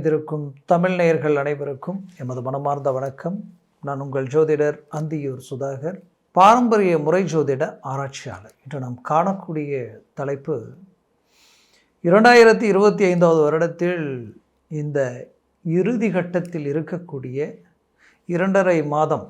இணைந்திருக்கும் தமிழ் நேயர்கள் அனைவருக்கும் எமது மனமார்ந்த வணக்கம். நான் உங்கள் ஜோதிடர் அந்தியூர் சுதாகர் பாரம்பரிய முறை ஜோதிட ஆராய்ச்சியாளர். இன்று நாம் காணக்கூடிய தலைப்பு இரண்டாயிரத்தி இருபத்தி ஐந்தாவது வருடத்தில் இந்த இறுதி கட்டத்தில் இருக்கக்கூடிய இரண்டரை மாதம்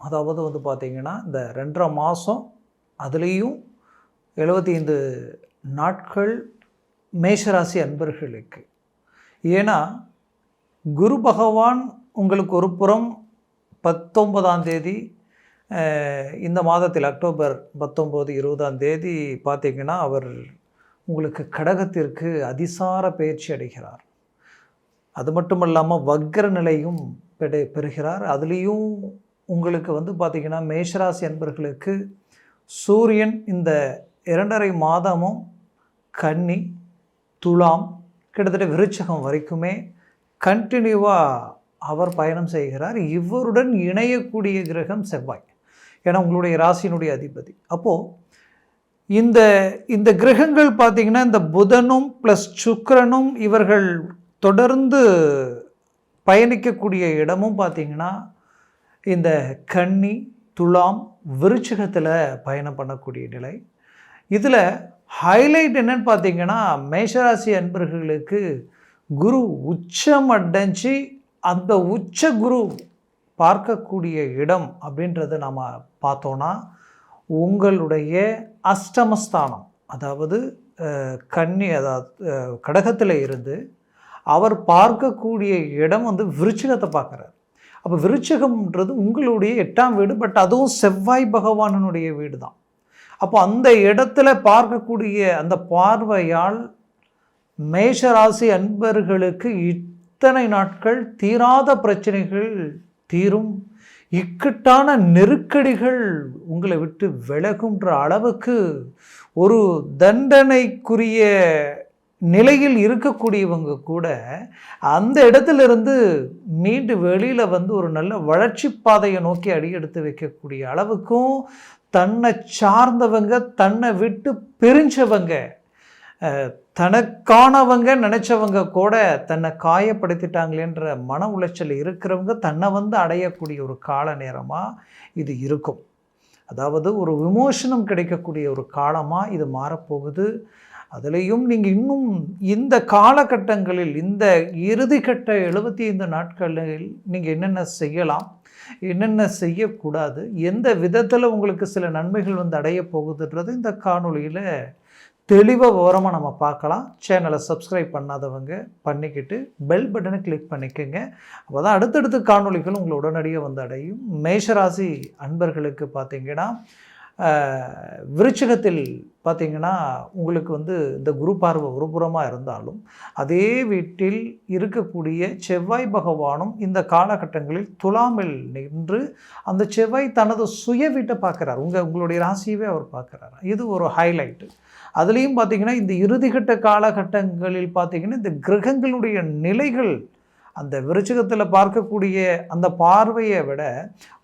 அதாவது வந்து பார்த்திங்கன்னா இந்த ரெண்டரை மாதம் அதுலேயும் எழுபத்தி ஐந்து நாட்கள் மேஷராசி அன்பர்களுக்கு. ஏன்னா குரு பகவான் உங்களுக்கு ஒரு புறம் பத்தொன்பதாம் தேதி இந்த மாதத்தில் அக்டோபர் பத்தொம்போது இருபதாம் தேதி பார்த்தீங்கன்னா அவர் உங்களுக்கு கடகத்திற்கு அதிசார பயிற்சி அடைகிறார். அது மட்டும் இல்லாமல் வக்ர நிலையும் பெடு பெறுகிறார். அதுலேயும் உங்களுக்கு வந்து பார்த்திங்கன்னா மேஷராசி என்பர்களுக்கு சூரியன் இந்த இரண்டரை மாதமும் கன்னி துலாம் கிட்டத்தட்ட விருச்சகம் வரைக்குமே கண்டினியூவாக அவர் பயணம் செய்கிறார். இவருடன் இணையக்கூடிய கிரகம் செவ்வாய். ஏன்னா உங்களுடைய ராசியினுடைய அதிபதி. அப்போது இந்த இந்த கிரகங்கள் பார்த்திங்கன்னா இந்த புதனும் ப்ளஸ் சுக்கரனும் இவர்கள் தொடர்ந்து பயணிக்கக்கூடிய இடமும் பார்த்திங்கன்னா இந்த கன்னி துலாம் விருச்சிகத்தில் பயணம் பண்ணக்கூடிய நிலை. இதில் ஹைலைட் என்னன்னு பார்த்தீங்கன்னா மேஷராசி அன்பர்களுக்கு குரு உச்சம் அடைஞ்சு அந்த உச்ச குரு பார்க்கக்கூடிய இடம் அப்படின்றத நாம் பார்த்தோன்னா உங்களுடைய அஷ்டமஸ்தானம் அதாவது கன்னி அதாவது கடகத்தில் இருந்து அவர் பார்க்கக்கூடிய இடம் வந்து விருச்சிகத்தை பார்க்குறார். அப்போ விருச்சிகம்ன்றது உங்களுடைய எட்டாம் வீடு பட் அதுவும் செவ்வாய் பகவானனுடைய வீடு தான் அப்போ அந்த இடத்துல பார்க்கக்கூடிய அந்த பார்வையால் மேஷராசி அன்பர்களுக்கு இத்தனை நாட்கள் தீராத பிரச்சனைகள் தீரும். இக்கட்டான நெருக்கடிகள் உங்களை விட்டு விலகுன்ற அளவுக்கு ஒரு தண்டனைக்குரிய நிலையில் இருக்கக்கூடியவங்க கூட அந்த இடத்துலேருந்து மீண்டு வெளியில் வந்து ஒரு நல்ல வளர்ச்சி பாதையை நோக்கி அடியெடுத்து வைக்கக்கூடிய அளவுக்கும் தன்னை சார்ந்தவங்க தன்னை விட்டு பிரிஞ்சவங்க தனக்கானவங்க நினச்சவங்க கூட தன்னை காயப்படுத்திட்டாங்களேன்ற மன உளைச்சல் இருக்கிறவங்க தன்னை வந்து அடையக்கூடிய ஒரு கால நேரமாக இது இருக்கும். அதாவது ஒரு விமோசனம் கிடைக்கக்கூடிய ஒரு காலமாக இது மாறப்போகுது. அதுலேயும் நீங்கள் இன்னும் இந்த காலகட்டங்களில் இந்த இறுதிக்கட்ட எழுபத்தி ஐந்து நாட்களில் நீங்கள் என்னென்ன செய்யலாம் என்னென்ன செய்யக்கூடாது எந்த விதத்தில் உங்களுக்கு சில நன்மைகள் வந்து அடைய போகுதுன்றது இந்த காணொளியில் தெளிவாக விவரமாக நம்ம பார்க்கலாம். சேனலை சப்ஸ்கிரைப் பண்ணாதவங்க பண்ணிக்கிட்டு பெல் பட்டனை கிளிக் பண்ணிக்கோங்க. அப்போ தான் அடுத்தடுத்த காணொலிகள் உங்களை உடனடியாக வந்து அடையும் மேஷராசி அன்பர்களுக்கு பார்த்தீங்கன்னா விருச்சகத்தில் பார்த்திங்கன்னா பார்த்தீங்கன்னா உங்களுக்கு வந்து இந்த குரு பார்வை ஒரு புறமாக இருந்தாலும் அதே வீட்டில் இருக்கக்கூடிய செவ்வாய் பகவானும் இந்த காலகட்டங்களில் துலாமில் நின்று அந்த செவ்வாய் தனது சுய வீட்டை பார்க்குறார். உங்கள் உங்களுடைய ராசியவே அவர் பார்க்குறாரு? இது ஒரு ஹைலைட்டு அதுலேயும் பார்த்தீங்கன்னா இந்த இறுதிக்கட்ட காலகட்டங்களில் பார்த்திங்கன்னா இந்த கிரகங்களுடைய நிலைகள் அந்த விருச்சகத்தில் பார்க்கக்கூடிய அந்த பார்வையை விட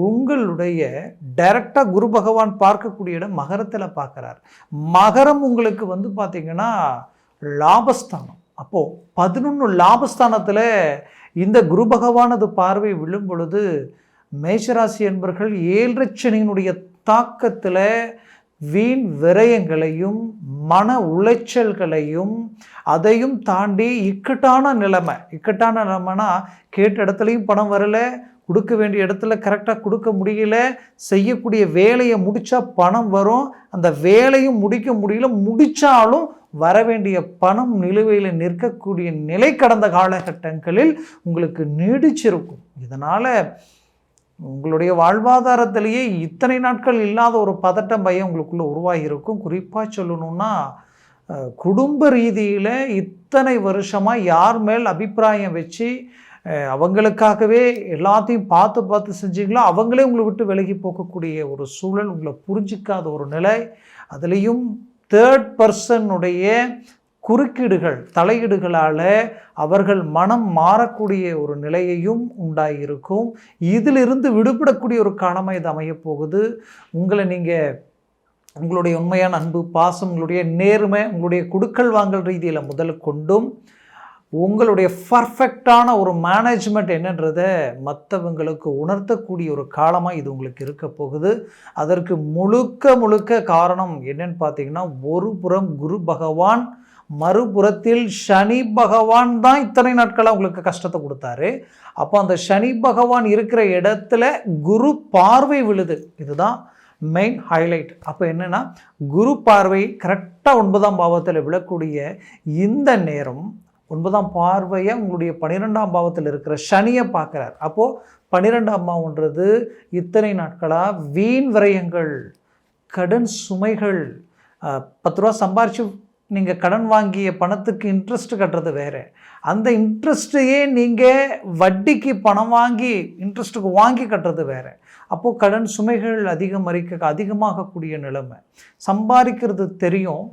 உங்களுடைய டைரக்டாக குரு பகவான் பார்க்கக்கூடிய இடம் மகரத்தில் பார்க்குறார். மகரம் உங்களுக்கு வந்து பார்த்திங்கன்னா லாபஸ்தானம். அப்போது பதினொன்று லாபஸ்தானத்தில் இந்த குரு பகவானது பார்வை விழும் பொழுது மேஷராசி என்பர்கள் ஏழரை சனியினுடைய தாக்கத்தில் வீண் விரயங்களையும் மன உளைச்சல்களையும் அதையும் தாண்டி இக்கட்டான நிலைமை. இக்கட்டான நிலைமைனா கேட்ட இடத்துலையும் பணம் வரல கொடுக்க வேண்டிய இடத்துல கரெக்டாக கொடுக்க முடியல செய்யக்கூடிய வேலையை முடித்தா பணம் வரும். அந்த வேலையும் முடிக்க முடியல முடித்தாலும் வர வேண்டிய பணம் நிலுவையில் நிற்கக்கூடிய நிலை கடந்த காலகட்டங்களில் உங்களுக்கு நீடிச்சிருக்கும். இதனால் உங்களுடைய வாழ்வாதாரத்திலேயே இத்தனை நாட்கள் இல்லாத ஒரு பதட்டம் பயம் உங்களுக்குள்ளே உருவாகி இருக்கும் குறிப்பாக சொல்லணும்னா குடும்ப ரீதியில் இத்தனை வருஷமாக யார் மேல் அபிப்பிராயம் வச்சு அவங்களுக்காகவே எல்லாத்தையும் பார்த்து பார்த்து செஞ்சீங்களோ அவங்களே உங்களை விட்டு விலகி போகக்கூடிய ஒரு சூழல் உங்களை புரிஞ்சிக்காத ஒரு நிலை. அதுலேயும் தேர்ட் பர்சனுடைய குறுக்கீடுகள் தலையீடுகளால் அவர்கள் மனம் மாறக்கூடிய ஒரு நிலையையும் உண்டாகியிருக்கும் இதிலிருந்து விடுபடக்கூடிய ஒரு காலமாக இது அமையப் போகுது. உங்களை நீங்கள் உங்களுடைய உண்மையான அன்பு பாசம் உங்களுடைய நேர்மை உங்களுடைய குடுக்கல் வாங்கல் ரீதியில் முதல் கொண்டும் உங்களுடைய பர்ஃபெக்டான ஒரு மேனேஜ்மெண்ட் என்னன்றதை மற்றவங்களுக்கு உணர்த்தக்கூடிய ஒரு காலமாக இது உங்களுக்கு இருக்க போகுது. அதற்கு முழுக்க முழுக்க காரணம் என்னன்னு பார்த்தீங்கன்னா ஒரு புறம் குரு பகவான் மறுபுறத்தில் சனி பகவான் தான் இத்தனை நாட்களாக உங்களுக்கு கஷ்டத்தை கொடுத்தாரு. அப்போ அந்த சனி பகவான் இருக்கிற இடத்துல குரு பார்வை விழுது. இதுதான் மெயின் ஹைலைட் அப்போ என்னென்னா குரு பார்வை கரெக்டாக ஒன்பதாம் பாவத்தில் விழக்கூடிய இந்த நேரம் ஒன்பதாம் பார்வையை உங்களுடைய பன்னிரெண்டாம் பாவத்தில் இருக்கிற சனியை பார்க்குறார். அப்போது பன்னிரெண்டாம் பாவன்றது இத்தனை நாட்களாக வீண் விரயங்கள் கடன் சுமைகள் பத்து ரூபா சம்பாரிச்சு நீங்கள் கடன் வாங்கிய பணத்துக்கு இன்ட்ரெஸ்ட் கட்டுறது வேறு. அந்த இன்ட்ரெஸ்ட்டையே நீங்கள் வட்டிக்கு பணம் வாங்கி இன்ட்ரெஸ்ட்டுக்கு வாங்கி கட்டுறது வேறு. அப்போது கடன் சுமைகள் அதிகமரிக்க அதிகமாகக்கூடிய நிலைமை. சம்பாதிக்கிறது தெரியும்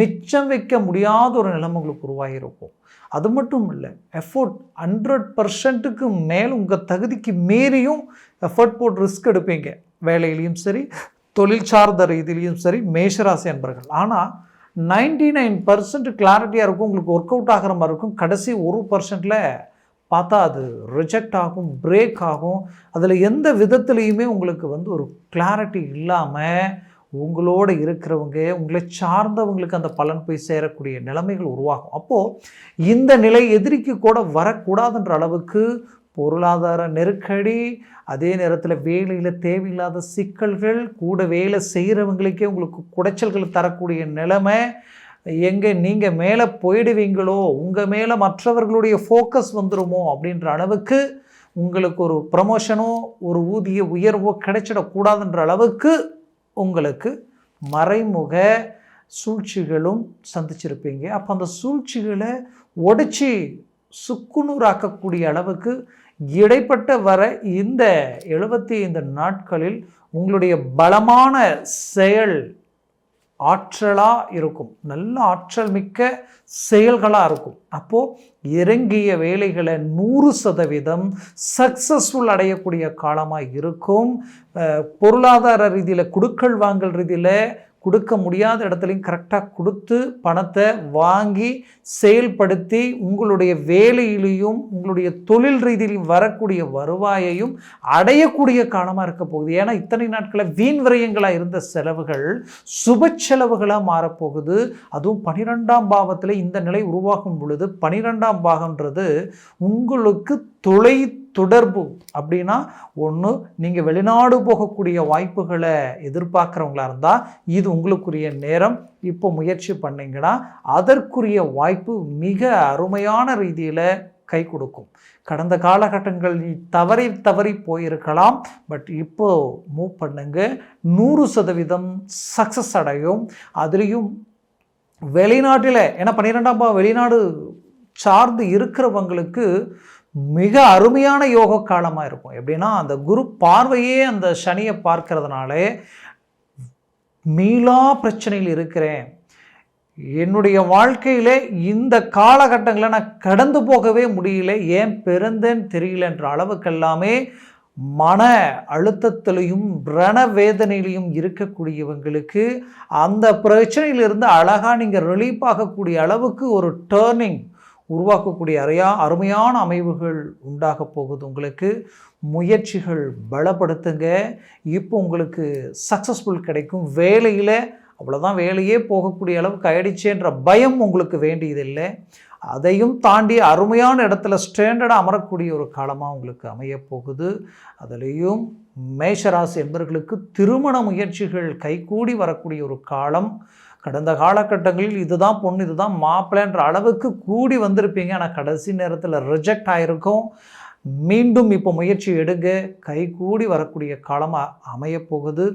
மிச்சம் வைக்க முடியாத ஒரு நிலைமை உங்களுக்கு உருவாகியிருக்கும் அது மட்டும் இல்லை எஃபோர்ட் ஹண்ட்ரட் பர்சன்ட்டுக்கு மேல் உங்கள் தகுதிக்கு மீறியும் எஃபர்ட் போட்டு ரிஸ்க் எடுப்பீங்க. வேலையிலையும் சரி தொழில் சார்ந்த ரீதியிலையும் சரி மேஷராசி என்பர்கள் ஆனால் நைன்டி நைன் பர்சன்ட் கிளாரிட்டியாக இருக்கும் உங்களுக்கு ஒர்க் அவுட் ஆகிற மாதிரி இருக்கும். கடைசி ஒரு பர்சன்ட்டில் பார்த்தா அது ரிஜெக்ட் ஆகும் பிரேக் ஆகும். அதில் எந்த விதத்துலேயுமே உங்களுக்கு வந்து ஒரு கிளாரிட்டி இல்லாமல் உங்களோட இருக்கிறவங்க உங்களை சார்ந்தவங்களுக்கு அந்த பலன் போய் சேரக்கூடிய நிலைமைகள் உருவாகும். அப்போது இந்த நிலை எதிரிக்கு கூட வரக்கூடாதுன்ற அளவுக்கு பொருளாதார நெருக்கடி அதே நேரத்தில் வேலையில் தேவையில்லாத சிக்கல்கள் கூட வேலை செய்கிறவங்களுக்கே உங்களுக்கு குடைச்சல்கள் தரக்கூடிய நிலைமை. எங்கே நீங்கள் மேலே போயிடுவீங்களோ உங்கள் மேலே மற்றவர்களுடைய ஃபோக்கஸ் வந்துடுமோ அப்படின்ற அளவுக்கு உங்களுக்கு ஒரு ப்ரமோஷனோ ஒரு ஊதிய உயர்வோ கிடைச்சிடக்கூடாதுன்ற அளவுக்கு உங்களுக்கு மறைமுக சூழ்ச்சிகளும் சந்திச்சிருப்பீங்க. அப்போ அந்த சூழ்ச்சிகளை உடைச்சி சுக்குநூறாக்கக்கூடிய அளவுக்கு இடைப்பட்ட வர இந்த எழுபத்தி ஐந்து நாட்களில் உங்களுடைய பலமான செயல் ஆற்றலாக இருக்கும். நல்ல ஆற்றல் மிக்க செயல்களாக இருக்கும். அப்போது இறங்கிய வேலைகளை நூறு சதவீதம் சக்ஸஸ்ஃபுல் அடையக்கூடிய காலமாக இருக்கும். பொருளாதார ரீதியில் குடுக்கல் வாங்கல் ரீதியில் கொடுக்க முடியாத இடத்துலையும் கரெக்டாக கொடுத்து பணத்தை வாங்கி செயல்படுத்தி உங்களுடைய வேலையிலையும் உங்களுடைய தொழில் ரீதியிலையும் வரக்கூடிய வருவாயையும் அடையக்கூடிய காலமாக இருக்க போகுது. ஏன்னா இத்தனை நாட்களில் வீண் விரயங்களாக இருந்த செலவுகள் சுப செலவுகளாக மாறப்போகுது. அதுவும் பனிரெண்டாம் பாவத்தில் இந்த நிலை உருவாகும் பொழுது பனிரெண்டாம் பாகம்ன்றது உங்களுக்கு தொலை தொடர்பு அப்படின்னா ஒன்று நீங்கள் வெளிநாடு போகக்கூடிய வாய்ப்புகளை எதிர்பார்க்குறவங்களா இருந்தால் இது உங்களுக்குரிய நேரம். இப்போ முயற்சி பண்ணீங்கன்னா அதற்குரிய வாய்ப்பு மிக அருமையான ரீதியில் கை கொடுக்கும். கடந்த காலகட்டங்களில் தவறி தவறி போயிருக்கலாம். பட் இப்போ மூவ் பண்ணுங்க. நூறு சதவீதம் சக்ஸஸ் அடையும். அதுலேயும் வெளிநாட்டில் ஏன்னா பன்னிரெண்டாம் வெளிநாடு சார்ந்து இருக்கிறவங்களுக்கு மிக அருமையான யோக காலமாக இருக்கும். எப்படின்னா அந்த குரு பார்வையே அந்த சனியை பார்க்கறதுனாலே மீளா பிரச்சனையில் இருக்கிறேன். என்னுடைய வாழ்க்கையிலே இந்த காலகட்டங்களை நான் கடந்து போகவே முடியல ஏன் பிறந்தேன்னு தெரியலன்ற அளவுக்கெல்லாமே மன அழுத்தத்திலையும் ரணவேதனையிலையும் இருக்கக்கூடியவங்களுக்கு அந்த பிரச்சனையிலிருந்து அழகாக நீங்கள் ரிலீஃப் ஆகக்கூடிய அளவுக்கு ஒரு டேர்னிங் உருவாக்கக்கூடிய அறையா அருமையான அமைவுகள் உண்டாக போகுது உங்களுக்கு. முயற்சிகள் பலப்படுத்துங்க. இப்போ உங்களுக்கு சக்ஸஸ்ஃபுல் கிடைக்கும். வேலையில் அவ்வளோதான் வேலையே போகக்கூடிய அளவுக்கு ஆயிடுச்சேன்ற பயம் உங்களுக்கு வேண்டியதில்லை. அதையும் தாண்டி அருமையான இடத்துல ஸ்டாண்டர்டாக அமரக்கூடிய ஒரு காலமாக உங்களுக்கு அமையப் போகுது. அதுலேயும் மேஷராசி என்பவர்களுக்கு திருமண முயற்சிகள் கைகூடி வரக்கூடிய ஒரு காலம். கடந்த காலகட்டங்களில் இதுதான் பொண்ணு இதுதான் மாப்பிள்ளைன்ற அளவுக்கு கூடி வந்திருப்பீங்க. ஆனால் கடைசி நேரத்தில் ரிஜெக்ட் ஆகிருக்கும் மீண்டும் இப்போ முயற்சி எடுங்க. கை கூடி வரக்கூடிய காலமாக அமையப்போகுது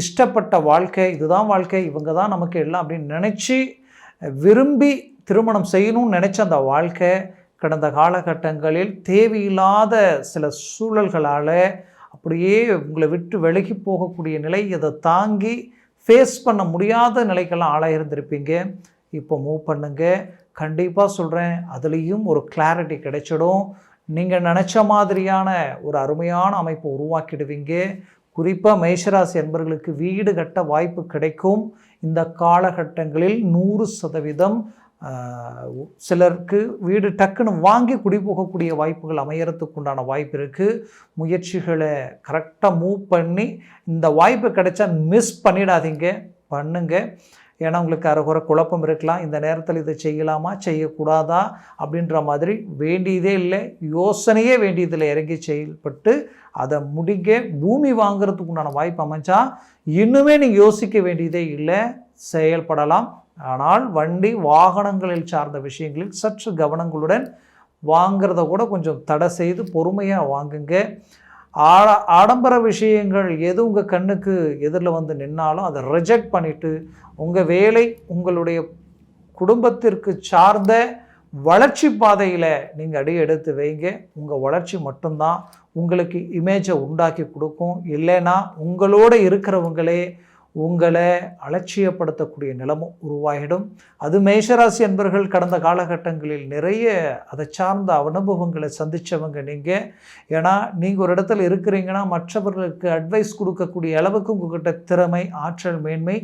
இஷ்டப்பட்ட வாழ்க்கை இதுதான் வாழ்க்கை இவங்க தான் நமக்கு எல்லாம் அப்படின்னு நினச்சி விரும்பி திருமணம் செய்யணும்னு நினச்ச அந்த வாழ்க்கை கடந்த காலகட்டங்களில் தேவையில்லாத சில சூழல்களால் அப்படியே உங்களை விட்டு விலகி போகக்கூடிய நிலை இதை தாங்கி ஃபேஸ் பண்ண முடியாத நிலைக்கெல்லாம் ஆளாயிருந்திருப்பீங்க இப்போ மூவ் பண்ணுங்க. கண்டிப்பாக சொல்கிறேன் அதுலேயும் ஒரு கிளாரிட்டி கிடைச்சிடும். நீங்கள் நினச்ச மாதிரியான ஒரு அருமையான அமைப்பு உருவாக்கிடுவீங்க. குறிப்பாக மேஷராசி என்பவர்களுக்கு வீடு கட்ட வாய்ப்பு கிடைக்கும். இந்த காலகட்டங்களில் நூறு சதவீதம் சிலருக்கு வீடு டக்குன்னு வாங்கி குடி போகக்கூடிய வாய்ப்புகள் அமையறதுக்கு உண்டான வாய்ப்பு இருக்குது முயற்சிகளை கரெக்டாக மூவ் பண்ணி இந்த வாய்ப்பு கிடைச்சா மிஸ் பண்ணிடாதீங்க பண்ணுங்க. ஏன்னா உங்களுக்கு அரைகுறை குழப்பம் இருக்கலாம். இந்த நேரத்தில் இதை செய்யலாமா செய்யக்கூடாதா அப்படின்ற மாதிரி வேண்டியதே இல்லை. யோசனையே வேண்டியதில் இறங்கி செயல்பட்டு அதை முடிங்க. பூமி வாங்குறதுக்கு உண்டான வாய்ப்பு அமைஞ்சா இன்னுமே நீங்கள் யோசிக்க வேண்டியதே இல்லை. செயல்படலாம். ஆனால் வண்டி வாகனங்களில் சார்ந்த விஷயங்களில் சற்று கவனங்களுடன் வாங்கிறத கூட கொஞ்சம் தடை செய்து பொறுமையாக வாங்குங்க. ஆட ஆடம்பர விஷயங்கள் எது உங்கள் கண்ணுக்கு எதிரில் வந்து நின்னாலும் அதை ரிஜெக்ட் பண்ணிவிட்டு உங்கள் வேலை உங்களுடைய குடும்பத்திற்கு சார்ந்த வளர்ச்சி பாதையில் நீங்கள் அடி எடுத்து வைங்க. உங்கள் வளர்ச்சி மட்டும்தான் உங்களுக்கு இமேஜை உண்டாக்கி கொடுக்கும். இல்லைன்னா உங்களோட இருக்கிறவங்களே உங்களை அலட்சியப்படுத்தக்கூடிய நிலமும் உருவாகிடும். அது மேஷராசி என்பர்கள் கடந்த காலகட்டங்களில் நிறைய அதை சார்ந்த அனுபவங்களை சந்தித்தவங்க நீங்கள் ஏன்னா நீங்கள் ஒரு இடத்துல இருக்கிறீங்கன்னா மற்றவர்களுக்கு அட்வைஸ் கொடுக்கக்கூடிய அளவுக்கு உங்கள்கிட்ட திறமை ஆற்றல் மேன்மை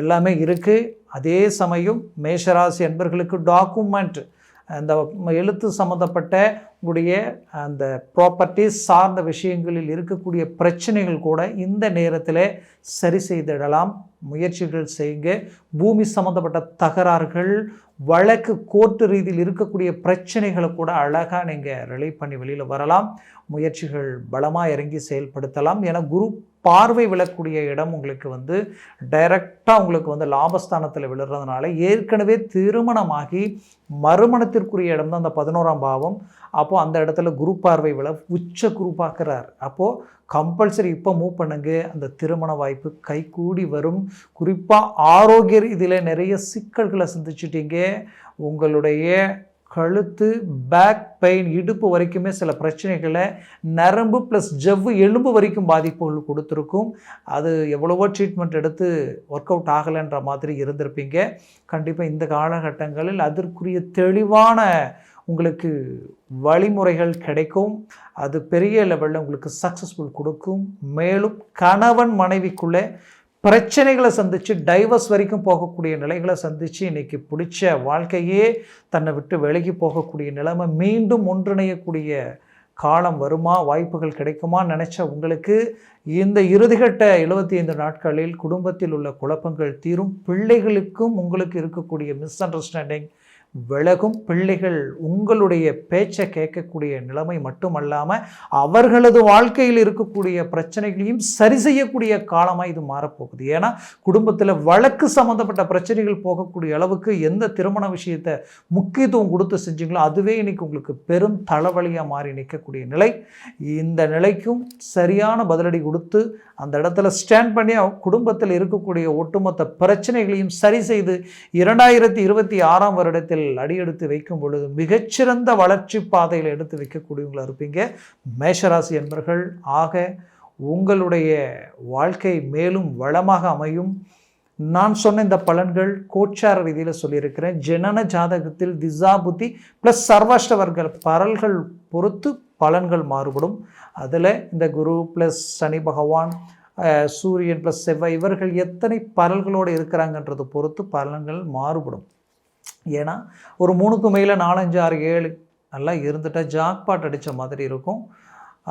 எல்லாமே இருக்குது அதே சமயம் மேஷராசி என்பர்களுக்கு டாக்குமெண்ட் அந்த எழுத்து சம்மந்தப்பட்ட உடைய அந்த ப்ராப்பர்ட்டிஸ் சார்ந்த விஷயங்களில் இருக்கக்கூடிய பிரச்சனைகள் கூட இந்த நேரத்தில் சரி செய்திடலாம். முயற்சிகள் செய்யுங்க. பூமி சம்மந்தப்பட்ட தகராறுகள் வழக்கு கோர்ட்டு ரீதியில் இருக்கக்கூடிய பிரச்சனைகளை கூட அழகாக நீங்கள் ரிலீவ் பண்ணி வெளியில் வரலாம். முயற்சிகள் பலமாக இறங்கி செயல்படுத்தலாம் ஏன்னா குரு பார்வை விழக்கூடிய இடம் உங்களுக்கு வந்து டைரக்டாக உங்களுக்கு வந்து லாபஸ்தானத்தில் விழுறதுனால ஏற்கனவே திருமணமாகி மறுமணத்திற்குரிய இடம் தான் அந்த பதினோராம் பாவம். அப்போது அந்த இடத்துல குரு பார்வை விழ உச்ச குரு பார்க்குறார். அப்போது கம்பல்சரி இப்போ மூவ் பண்ணுங்க. அந்த திருமண வாய்ப்பு கைகூடி வரும். குறிப்பாக ஆரோக்கிய இதில் நிறைய சிக்கல்களை சந்திச்சிட்டீங்க. உங்களுடைய கழுத்து பேக் பெயின் இடுப்பு வரைக்குமே சில பிரச்சனைகளை நரம்பு ப்ளஸ் ஜவ்வு எலும்பு வரைக்கும் பாதிப்புகள் கொடுத்துருக்கும். அது எவ்வளவோ ட்ரீட்மெண்ட் எடுத்து ஒர்க் அவுட் ஆகலைன்ற மாதிரி இருந்திருப்பீங்க. கண்டிப்பாக இந்த காலகட்டங்களில் அதற்குரிய தெளிவான உங்களுக்கு வழிமுறைகள் கிடைக்கும். அது பெரிய லெவலில் உங்களுக்கு சக்ஸஸ்ஃபுல் கொடுக்கும். மேலும் கணவன் மனைவிக்குள்ளே பிரச்சனைகளை சந்தித்து டைவர்ஸ் வரைக்கும் போகக்கூடிய நிலைகளை சந்தித்து இன்றைக்கி பிடிச்ச வாழ்க்கையே தன்னை விட்டு விலகி போகக்கூடிய நிலைமை மீண்டும் ஒன்றிணையக்கூடிய காலம் வருமா? வாய்ப்புகள் கிடைக்குமா நினச்ச உங்களுக்கு இந்த இறுதிகட்ட எழுபத்தி ஐந்து நாட்களில் குடும்பத்தில் உள்ள குழப்பங்கள் தீரும். பிள்ளைகளுக்கும் உங்களுக்கு இருக்கக்கூடிய மிஸ் அண்டர்ஸ்டாண்டிங் விலகும் பிள்ளைகள் உங்களுடைய பேச்சை கேட்கக்கூடிய நிலைமை மட்டுமல்லாமல் அவர்களது வாழ்க்கையில் இருக்கக்கூடிய பிரச்சனைகளையும் சரி செய்யக்கூடிய காலமாக இது மாறப்போகுது. ஏன்னா குடும்பத்தில் வழக்கு சம்மந்தப்பட்ட பிரச்சனைகள் போகக்கூடிய அளவுக்கு எந்த திருமண விஷயத்தை முக்கியத்துவம் கொடுத்து செஞ்சீங்களோ அதுவே இன்னைக்கு உங்களுக்கு பெரும் தலைவலியாக மாறி நிற்கக்கூடிய நிலை. இந்த நிலைக்கும் சரியான பதிலடி கொடுத்து அந்த இடத்துல ஸ்டாண்ட் பண்ணி குடும்பத்தில் இருக்கக்கூடிய ஒட்டுமொத்த பிரச்சனைகளையும் சரி செய்து இரண்டாயிரத்தி இருபத்தி ஆறாம் வருடத்தில் அடியெடுத்து வைக்கும் பொழுது மிகச்சிறந்த வளர்ச்சி பாதையில் எடுத்து வைக்கக்கூடியவங்களா இருப்பீங்க. மேஷராசி என்பர்கள் ஆக உங்களுடைய வாழ்க்கை மேலும் வளமாக அமையும். நான் சொன்ன இந்த பலன்கள் கோச்சார ரீதியில் சொல்லியிருக்கிறேன். ஜனன ஜாதகத்தில் திசா புத்தி ப்ளஸ் சர்வாஷ்டவர்கள் பரல்கள் பொறுத்து பலன்கள் மாறுபடும். அதில் இந்த குரு ப்ளஸ் சனி பகவான் சூரியன் ப்ளஸ் செவ்வாய் இவர்கள் எத்தனை பரல்களோடு இருக்கிறாங்கன்றது பொறுத்து பலன்கள் மாறுபடும். ஏன்னா ஒரு மூணுக்கு மேலே நாலஞ்சு ஆறு ஏழு நல்லா இருந்துட்டால் ஜாக்பாட் அடித்த மாதிரி இருக்கும்.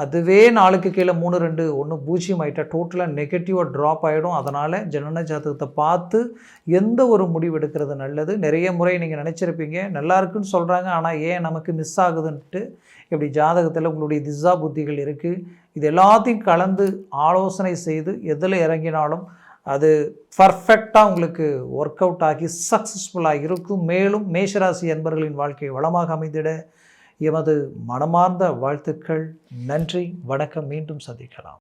அதுவே நாளுக்கு கீழே மூணு ரெண்டு ஒன்று பூஜ்ஜியம் ஆகிட்டா டோட்டலாக நெகட்டிவாக ட்ராப் ஆகிடும் அதனால் ஜனன ஜாதகத்தை பார்த்து எந்த ஒரு முடிவு எடுக்கிறது நல்லது? நிறைய முறை நீங்கள் நினச்சிருப்பீங்க. நல்லா இருக்குன்னு சொல்கிறாங்க ஆனால் ஏன் நமக்கு மிஸ் ஆகுதுன்ட்டு இப்படி ஜாதகத்தில் உங்களுடைய திசா புத்திகள் இருக்குது இது எல்லாத்தையும் கலந்து ஆலோசனை செய்து எதில் இறங்கினாலும் அது பர்ஃபெக்டாக உங்களுக்கு ஒர்க் அவுட் ஆகி சக்ஸஸ்ஃபுல்லாக இருக்கும் மேலும் மேஷராசி என்பர்களின் வாழ்க்கை வளமாக அமைந்திட எமது மனமார்ந்த வாழ்த்துக்கள். நன்றி. வணக்கம். மீண்டும் சந்திக்கலாம்.